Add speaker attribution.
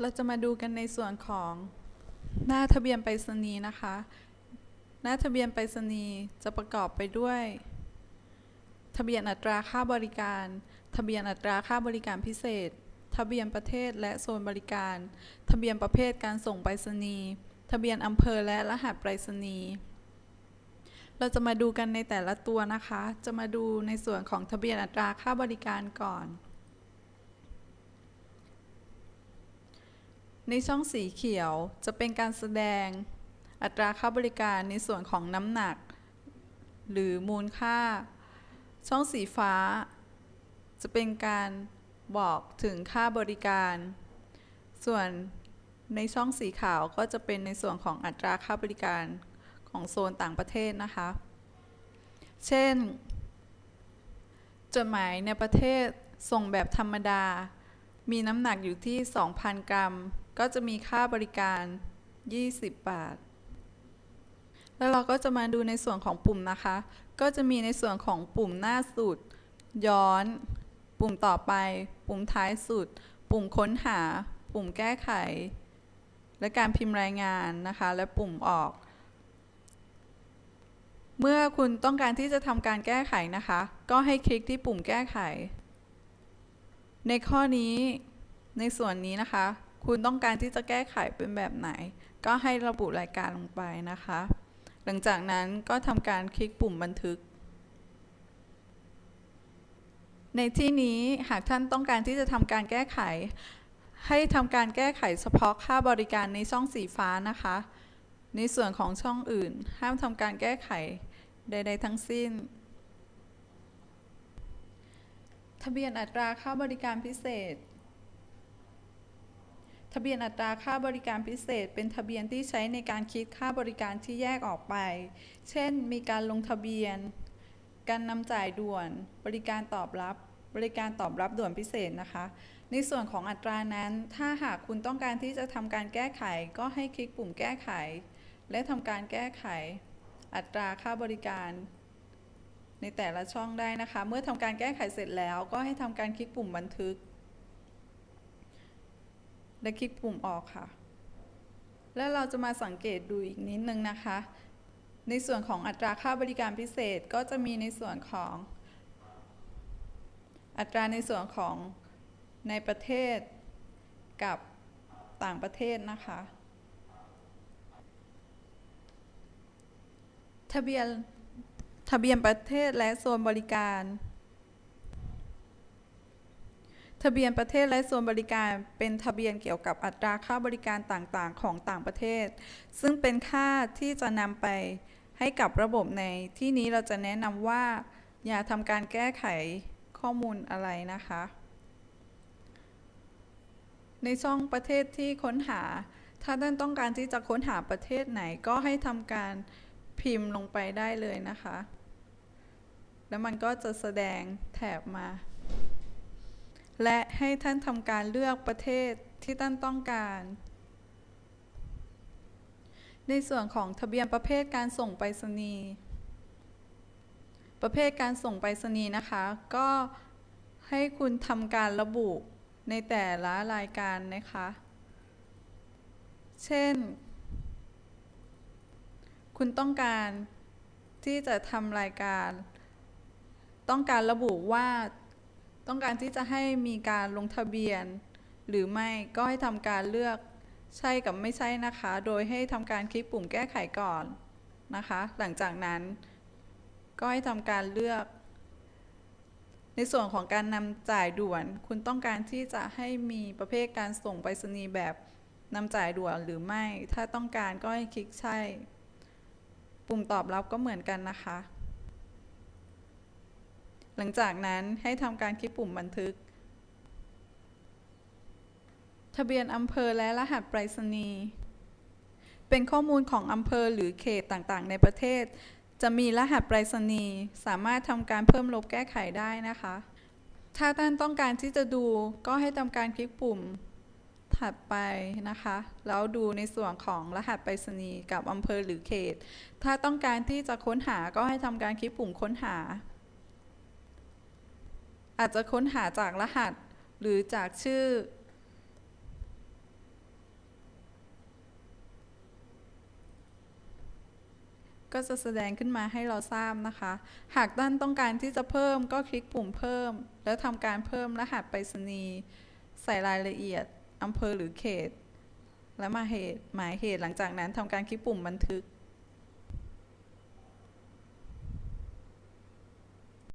Speaker 1: เราจะมาดูกันในส่วนของหน้าทะเบียนไปรษณีย์นะคะ หน้าทะเบียนไปรษณีย์จะประกอบไปด้วย ทะเบียนอัตราค่าบริการ ทะเบียนอัตราค่าบริการพิเศษ ทะเบียนประเทศและโซนบริการ ทะเบียนประเภทการส่งไปรษณีย์ทะเบียนอำเภอและรหัสไปรษณีย์เราจะมาดูกันในแต่ละตัวนะคะ จะมาดูในส่วนของทะเบียนอัตราค่าบริการก่อน ในช่องสีเขียวจะเป็นการแสดง อัตราค่าบริการในส่วนของน้ำหนัก หรือมูลค่า ช่องสีฟ้า จะเป็นการบอกถึงค่าบริการ ส่วนในช่องสีขาวก็จะเป็นในส่วนของอัตราค่าบริการของโซนต่างประเทศนะคะ เช่น จดหมายในประเทศส่งแบบธรรมดา มีน้ำหนักอยู่ที่ 2,000 กรัม ก็จะมีค่าบริการ 20 บาท แล้วเราก็จะมาดูในส่วนของปุ่มนะคะ ก็จะมีในส่วนของปุ่มหน้าสุด ย้อน ปุ่มต่อไป ปุ่มท้ายสุด ปุ่มค้นหา ปุ่มแก้ไข และการพิมพ์รายงานนะคะ และปุ่มออก เมื่อคุณต้องการที่จะทำการแก้ไขนะคะ ก็ให้คลิกที่ปุ่มแก้ไข ในข้อนี้ ในส่วนนี้นะคะ คุณต้องการที่จะแก้ไขเป็นแบบไหน ก็ให้ระบุรายการลงไปนะคะ หลังจากนั้นก็ทำการคลิกปุ่มบันทึก ในที่นี้หากท่านต้องการที่จะทำการแก้ไข ให้ทำการแก้ไขเฉพาะค่าบริการในช่องสีฟ้านะคะ ในส่วนของช่องอื่น ห้ามทำการแก้ไขใด ๆ ทั้งสิ้นทะเบียนอัตราค่าบริการพิเศษ ทะเบียนอัตราค่าบริการพิเศษ เป็นทะเบียนที่ใช้ในการคิดค่าบริการที่แยกออกไป เช่น มีการลงทะเบียน การนำจ่ายด่วน บริการตอบรับ บริการตอบรับด่วนพิเศษนะคะ ในส่วนของอัตรานั้น ถ้าหากคุณต้องการที่จะทำการแก้ไข ก็ให้คลิกปุ่มแก้ไข และทำการแก้ไข อัตราค่าบริการในแต่ละช่องได้นะคะ เมื่อทำการแก้ไขเสร็จแล้ว ก็ให้ทำการคลิกปุ่มบันทึก และคลิกปุ่มออกค่ะ แล้วเราจะมาสังเกตดูอีกนิดนึงนะคะ ในส่วนของอัตราค่าบริการพิเศษก็จะมีในส่วนของ อัตราในส่วนของในประเทศกับต่างประเทศนะคะ ทะเบียนทะเบียนประเทศและโซนบริการ ทะเบียนประเทศและโซนบริการเป็นทะเบียนเกี่ยวกับอัตราค่าบริการต่างๆ ของต่างประเทศ ซึ่งเป็นค่าที่จะนำไปให้กับระบบในที่นี้เราจะแนะนำว่า อย่าทำการแก้ไขข้อมูลอะไรนะคะ ในช่องประเทศที่ค้นหา ถ้าท่านต้องการที่จะค้นหาประเทศไหนก็ให้ทำการพิมพ์ลงไปได้เลยนะคะ แล้วมันก็จะแสดงแถบมา และให้ท่านทำการเลือกประเทศที่ท่านต้องการ ในส่วนของทะเบียนประเภทการส่งไปรษณีย์ประเภทการส่งไปรษณีย์นะคะ ก็ให้คุณทำการระบุในแต่ละรายการนะคะ เช่น คุณต้องการที่จะทำรายการ ต้องการระบุว่า ต้องการที่จะให้มีการลงทะเบียน หรือไม่ก็ให้ทำการเลือกใช่กับไม่ใช่นะคะ โดยให้ทำการคลิกปุ่มแก้ไขก่อนนะคะ หลังจากนั้น ก็ให้ทำการเลือก ในส่วนของการนำจ่ายด่วน คุณต้องการที่จะให้มีประเภทการส่งไปรษณีย์แบบนำจ่ายด่วนหรือไม่ ถ้าต้องการก็ให้คลิกใช่ ปุ่มตอบรับก็เหมือนกันนะคะ หลังจากนั้นให้ทำการคลิกปุ่มบันทึก ทะเบียนอำเภอและรหัสไปรษณีย์เป็นข้อมูลของอำเภอหรือเขตต่างๆ ในประเทศ จะมีรหัสไปรษณีย์สามารถทำการเพิ่มลบแก้ไขได้นะคะ ถ้าท่านต้องการที่จะดูก็ให้ทำการคลิกปุ่มถัดไปนะคะ แล้วดูในส่วนของรหัสไปรษณีย์กับอำเภอหรือเขต ถ้าต้องการที่จะค้นหาก็ให้ทำการคลิกปุ่มค้นหา อาจจะค้นหาจากรหัส หรือจากชื่อ ก็จะแสดงขึ้นมาให้เราทราบนะคะ หากด้านต้องการที่จะเพิ่มก็คลิกปุ่มเพิ่ม แล้วทำการเพิ่มรหัสไปรษณีย์ใส่รายละเอียดอำเภอหรือเขต และมาเหตุหมายเหตุหลังจากนั้นทำการคลิกปุ่มบันทึก